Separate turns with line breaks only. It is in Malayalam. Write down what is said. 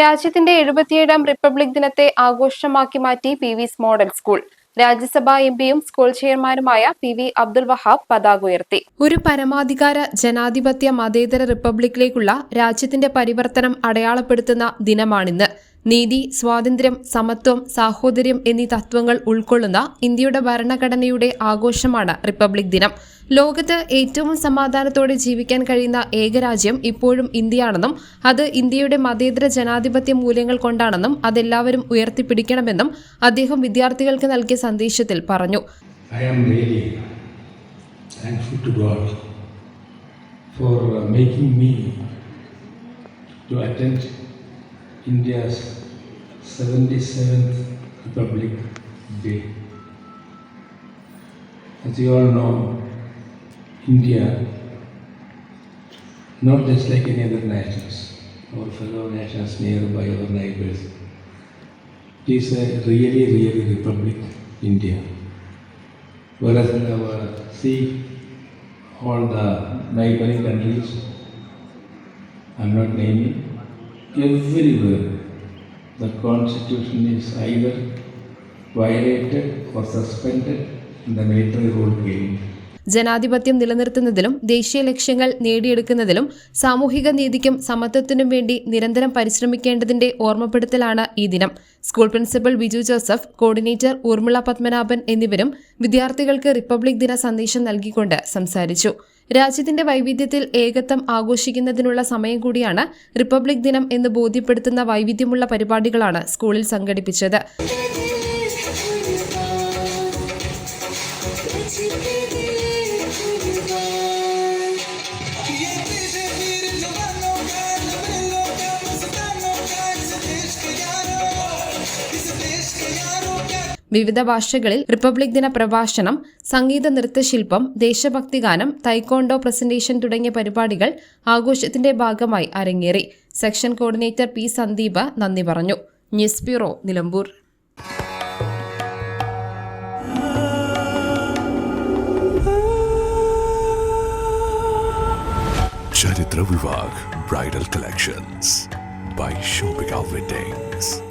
രാജ്യത്തിന്റെ എഴുപത്തിയേഴാം റിപ്പബ്ലിക് ദിനത്തെ ആഘോഷമാക്കി മാറ്റി P V model school. Rajya Sabha എംപിയും school ചെയർമാനുമായ പി വി അബ്ദുൽ വഹാബ് പതാക ഉയർത്തി. ഒരു പരമാധികാര ജനാധിപത്യ മതേതര റിപ്പബ്ലിക്കിലേക്കുള്ള രാജ്യത്തിന്റെ പരിവർത്തനം അടയാളപ്പെടുത്തുന്ന ദിനമാണിന്ന്. നീതി സ്വാതന്ത്ര്യം സമത്വം സാഹോദര്യം എന്നീ തത്വങ്ങൾ ഉൾക്കൊള്ളുന്ന ഇന്ത്യയുടെ ഭരണഘടനയുടെ ആഘോഷമാണ് റിപ്പബ്ലിക് ദിനം. ലോകത്ത് ഏറ്റവും സമാധാനത്തോടെ ജീവിക്കാൻ കഴിയുന്ന ഏക രാജ്യം ഇപ്പോഴും ഇന്ത്യയാണെന്നും അത് ഇന്ത്യയുടെ മതേതര ജനാധിപത്യ മൂല്യങ്ങൾ കൊണ്ടാണെന്നും അതെല്ലാവരും ഉയർത്തിപ്പിടിക്കണമെന്നും അദ്ദേഹം വിദ്യാർത്ഥികൾക്ക് നൽകിയ സന്ദേശത്തിൽ പറഞ്ഞു.
Uh, to attend India's 77th Republic Day. As you all know, India, not just like any other nations, our fellow nations nearby, our neighbors, is a really, really republic, India. Whereas in our see all the neighboring countries, I'm not naming, everywhere the constitution is either violated or suspended in the military rule.
ജനാധിപത്യം നിലനിർത്തുന്നതിലും ദേശീയ ലക്ഷ്യങ്ങൾ നേടിയെടുക്കുന്നതിലും സാമൂഹിക നീതിക്കും സമത്വത്തിനും വേണ്ടി നിരന്തരം പരിശ്രമിക്കേണ്ടതിന്റെ ഓർമ്മപ്പെടുത്തലാണ് ഈ ദിനം school principal Biju Joseph coordinator Urmila Padmanabhan എന്നിവരും വിദ്യാർത്ഥികൾക്ക് റിപ്പബ്ലിക് ദിന സന്ദേശം നൽകിക്കൊണ്ട് സംസാരിച്ചു രാജ്യത്തിന്റെ വൈവിധ്യത്തിൽ ഏകത്വം ആഘോഷിക്കുന്നതിനുള്ള സമയം കൂടിയാണ് റിപ്പബ്ലിക് ദിനം എന്ന് ബോധ്യപ്പെടുത്തുന്ന വൈവിധ്യമുള്ള പരിപാടികളാണ് സ്കൂളിൽ സംഘടിപ്പിച്ചത്.
ये
വിവിധ ഭാഷകളിൽ റിപ്പബ്ലിക് ദിന പ്രഭാഷണം സംഗീത നൃത്തശില്പം ദേശഭക്തി ഗാനം തൈക്കോണ്ടോ പ്രസന്റേഷൻ തുടങ്ങിയ പരിപാടികൾ ആഘോഷത്തിന്റെ ഭാഗമായി അരങ്ങേറി. സെക്ഷൻ കോർഡിനേറ്റർ പി സന്ദീപ നന്ദി പറഞ്ഞു. News bureau Nilambur.
Charithra Vivah bridal collections by shopping